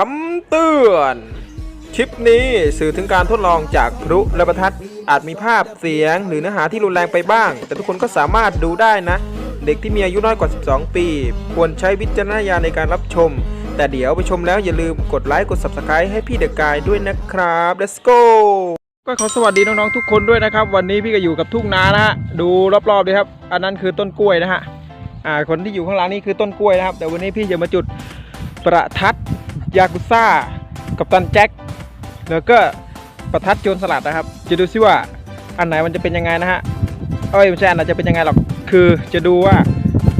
คำเตือน คลิปนี้สื่อถึงการทดลองจากพลุและประทัดอาจมีภาพเสียงหรือเนื้อหาที่รุนแรงไปบ้าง แต่ทุกคนก็สามารถดูได้นะ เด็กที่มีอายุน้อยกว่า 12 ปี ควรใช้วิจารณญาณในการรับชม แต่เดี๋ยวไปชมแล้วอย่าลืมกดไลค์กด Subscribe ให้พี่เดอะกายด้วยนะครับ let's go ก็ขอสวัสดีน้องๆทุกคนด้วยนะครับ วันนี้พี่ก็อยู่กับทุ่งนานะฮะดูรอบๆเลยครับ อันนั้นคือต้นกล้วยนะฮะอ่าคนที่อยู่ข้างหลังนี่คือต้นกล้วยนะครับ แต่วันนี้พี่จะมาจุดประทัด ยากุซ่า กับตันแจ็ค แล้วก็ประทัดโจรสลัดนะครับ จะดูซิว่าอันไหนมันจะเป็นยังไงนะฮะ เอ้ยไม่ใช่อันไหนจะเป็นยังไงหรอก คือจะดูว่า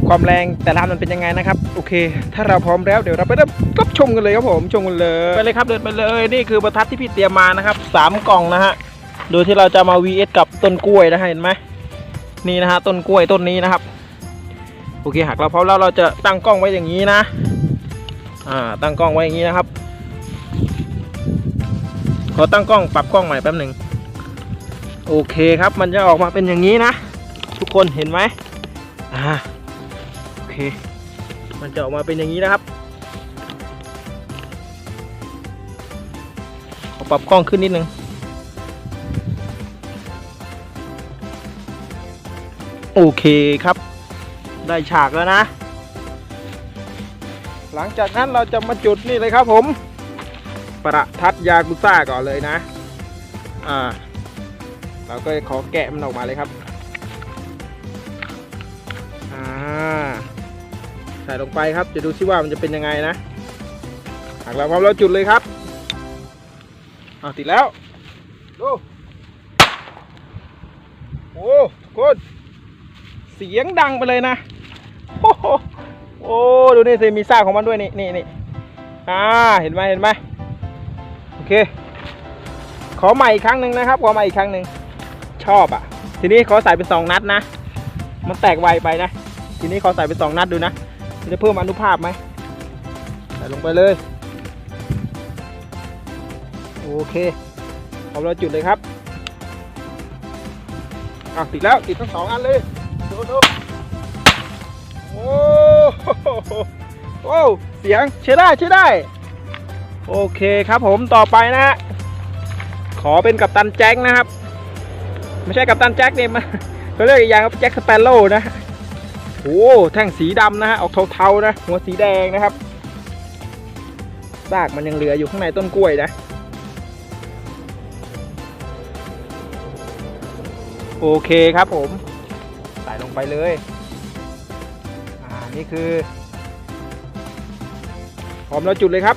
ความแรงแต่ละอันมันเป็นยังไงนะครับ โอเค ถ้าเราพร้อมแล้วเดี๋ยวเราไปเริ่มรับชมกันเลยครับผมชมกันเลยไปเลยครับเดินไปเลยนี่คือประทัดที่พี่เตรียมมานะครับสามกล่องนะฮะโดยที่เราจะมา vs กับต้นกล้วยนะฮะเห็นไหมนี่นะฮะต้นกล้วยต้นนี้นะครับ โอเคหากเราพร้อมแล้วเราจะตั้งกล้องไว้อย่างนี้นะ อ่าตั้งกล้องไว้อย่างนี้นะครับขอตั้งกล้องปรับกล้องใหม่แป๊บหนึ่งโอเคครับมันจะออกมาเป็นอย่างนี้นะ ทุกคนเห็นไหมอ่าโอเค มันจะออกมาเป็นอย่างนี้นะครับขอปรับกล้องขึ้นนิดนึงโอเคครับ ได้ฉากแล้วนะ หลังจากนั้นเราจะมาจุดนี่เลยครับผม ประทัดยากุซ่าก่อนเลยนะ อ่า เราก็ขอแกะมันออกมาเลยครับ อ่า ใส่ลงไปครับ จะดูซิว่ามันจะเป็นยังไงนะ หากเราพร้อมแล้วจุดเลยครับอ่าติดแล้ว ดูโอ้ทุกคนเสียงดังไปเลยนะโอ้ โอ้ดูนี่สิมีซากของมันด้วยนี่นี่นี่อ่าเห็นไหมเห็นไหมโอเค ขอใหม่อีกครั้งหนึ่งนะครับ ขอใหม่อีกครั้งหนึ่งชอบอะ ทีนี้ขอใส่เป็นสองนัดนะ มันแตกไวไปนะ ทีนี้ขอใส่เป็นสองนัดดูนะมันจะเพิ่มอนุภาพไหมใส่ลงไปเลยโอเคเอาเราจุดเลยครับอะติดแล้วติดทั้งสองอันเลยดูดูโอ้ โหโอ้เสียงใช้ได้ใช้ได้ โอเคครับผมต่อไปนะฮะขอเป็นกัปตันแจ็คนะครับ ไม่ใช่กัปตันแจ็คเนี่ยมันเขาเรียกอีกอย่างครับแจ็คสเปโร่นะโอ้แท่งสีดำนะฮะออกเทาๆนะ หัวสีแดงนะครับซากมันยังเหลืออยู่ข้างในต้นกล้วยนะ โอเคครับผม ใส่ลงไปเลย อ่า นี่คือ พร้อมแล้วจุดเลยครับ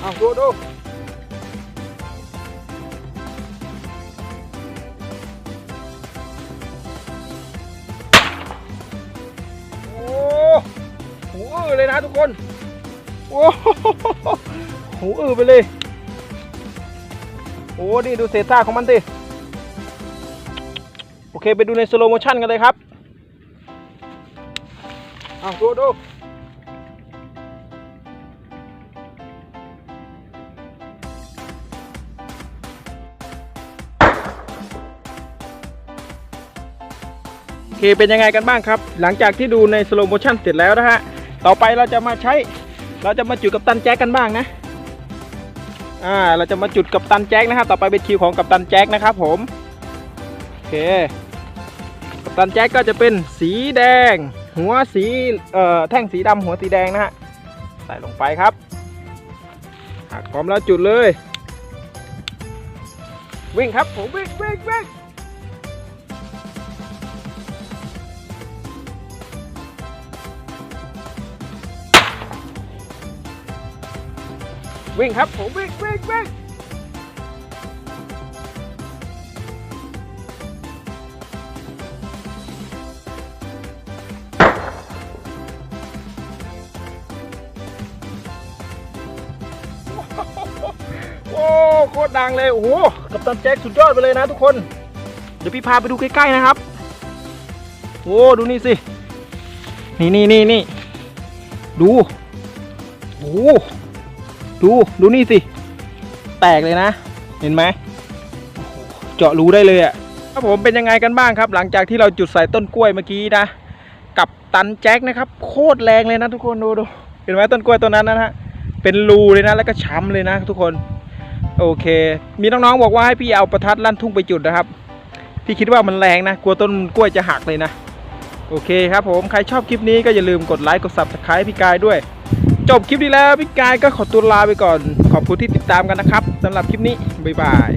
เอาดูดูโอ้หูอื้อเลยนะทุกคนโอ้โหหูอื้อไปเลยโอ้นี่ดูเศษซากของมันสิโอเคไปดูในสโลโมชั่นกันเลยครับเอาดูดู เคเป็นยังไงกันบ้างครับ หลังจากที่ดูในสโลโมชั่นเสร็จแล้วนะฮะต่อไปเราจะมาใช้เราจะมาจุดกับตันแจ็คกันบ้างนะอ่าเราจะมาจุดกับตันแจ็คนะครับต่อไปเป็นคิวของกับตันแจ็คนะครับผมโอเคกับตันแจ็คก็จะเป็นสีแดง หัวสีเอ่อแท่งสีดำหัวสีแดงนะฮะใส่ลงไปครับหากพร้อมแล้วจุดเลย วิ่งครับผมวิ่งวิ่งวิ่ง วิ่งครับผมวิ่งวิ่งวิ่งโอ้โคตรดังเลย โอ้โหกับตันแจ็คสุดยอดไปเลยนะทุกคน เดี๋ยวพี่พาไปดูใกล้ๆนะครับ โอ้ดูนี่สิ นี่นี่นี่นี่ดู โอ้ ดูดูนี่สิ แตกเลยนะ เห็นไหมเจาะรูได้เลยอะ่ะครับผมเป็นยังไงกันบ้างครับ หลังจากที่เราจุดใส่ต้นกล้วยเมื่อกี้นะ กับตันแจ็คนะครับ โคตรแรงเลยนะทุกคนดูดูเห็นไหมต้นกล้วยต้นนั้นนะฮะเป็นรูเลยนะแล้วก็ช้ำเลยนะ ทุกคนโอเค มีน้องๆบอกว่าให้พี่เอาประทัดลั่นทุ่งไปจุดนะครับ พี่คิดว่ามันแรงนะ กลัวต้นกล้วยจะหักเลยนะ โอเคครับผม ใครชอบคลิปนี้ก็อย่าลืมกดไลค์ กด subscribe พี่กายด้วย จบคลิปนี้แล้วพี่กายก็ขอตัวลาไปก่อน ขอบคุณที่ติดตามกันนะครับสำหรับคลิปนี้ บ๊ายบาย